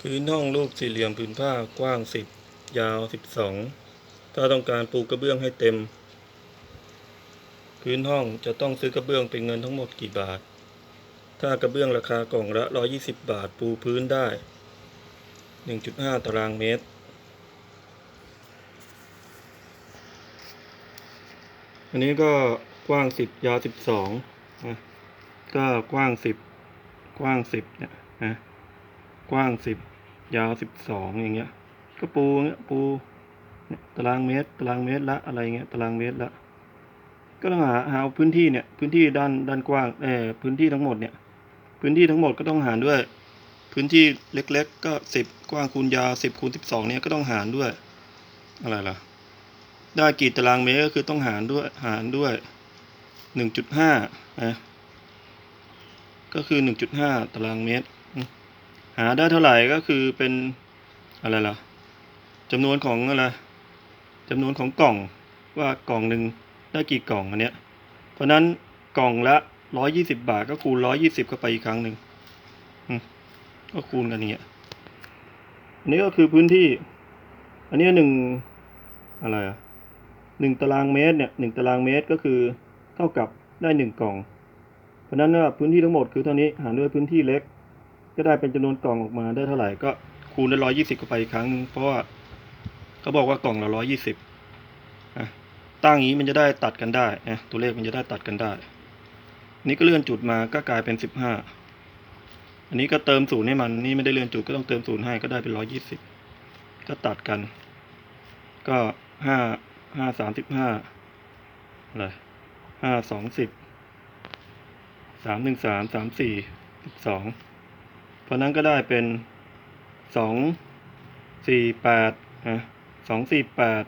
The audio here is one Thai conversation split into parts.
พื้นห้องรูปสี่เหลี่ยมผืนผ้ากว้างสิบยาวสิบสองถ้าต้องการปูกระเบื้องให้เต็ม พื้นห้องจะต้องซื้อกระเบื้องเป็นเงินทั้งหมดกี่บาท ถ้ากระเบื้องราคากล่องละร้อยี่สิบบาทปูพื้นได้หนึ่งจุดห้าตารางเมตร อันนี้ก็กว้างสิบยาวสิบสองนะก็กว้างสิบกว้างสิบเนี่ยนะ กว้างสิบยาวสิบสองอย่างเงี้ย ก็ปูเงี้ยปูเนี่ยตารางเมตร ตารางเมตรละอะไรเงี้ยตารางเมตรละก็ต้องหาหาพื้นที่เนี่ยพื้นที่ด้านด้านกว้างเออพื้นที่ทั้งหมดเนี่ย พื้นที่ทั้งหมดก็ต้องหารด้วย พื้นที่เล็กๆ ก็สิบกว้างคูณยาวสิบคูณสิบสองเนี่ยก็ต้องหารด้วย อะไรล่ะ ได้กี่ตารางเมตรก็คือต้องหารด้วยหารด้วยหนึ่งจุดห้านะก็คือหนึ่งจุดห้าตารางเมตรอื หาได้เท่าไหร่ก็คือเป็นอะไรล่ะจำนวนของอะไรจำนวนของกล่องว่ากล่องหนึ่งได้กี่กล่องอันเนี้ย เพราะนั้นกล่องละร้อยยี่สิบาทก็คูณร้อยยี่สิบเข้าไปอีกครั้งหนึ่งก็คูณกันอย่างเงี้ยอันนี้ก็คือพื้นที่ อันนี้หนึ่งอะไรอะหนึ่งตารางเมตรเนี่ยหนึ่งตารางเมตรก็คือเท่ากับได้หนึ่งกล่อง เพราะนั้นว่าพื้นที่ทั้งหมดคือเท่านี้หารด้วยพื้นที่เล็ก ก็ได้เป็นจำนวนกล่องออกมาได้เท่าไหร่ก็คูณด้วยร้อยยี่สิบเข้าไปอีกครั้งหนึ่งเพราะว่าเขาบอกว่ากล่องละร้อยยี่สิบอะตั้งอย่างนี้มันจะได้ตัดกันได้นะตัวเลขมันจะได้ตัดกันได้นนี้ก็เลื่อนจุดมาก็กลายเป็นสิบห้าอันนี้ก็เติมศูนย์ให้มัน นี่ไม่ได้เลื่อนจุดก็ต้องเติมศูนย์ให้ก็ได้เป็นร้อยยี่สิบก็ตัดกัน ก็ห้าห้าสามสิบห้าอะไรห้าสองสิบสามหนึ่งสามสามสี่สิบสอง เพราะนั้นก็ได้เป็นสองสี่แปดฮะสองสี่แปด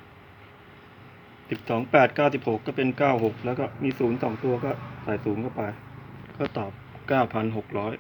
สิบสองแปดเก้าสิบหกก็เป็นเก้าหกแล้วก็มีศูนย์สองตัวก็ใส่ศูนย์เข้าไป ก็ตอบเก้าพันหกร้อย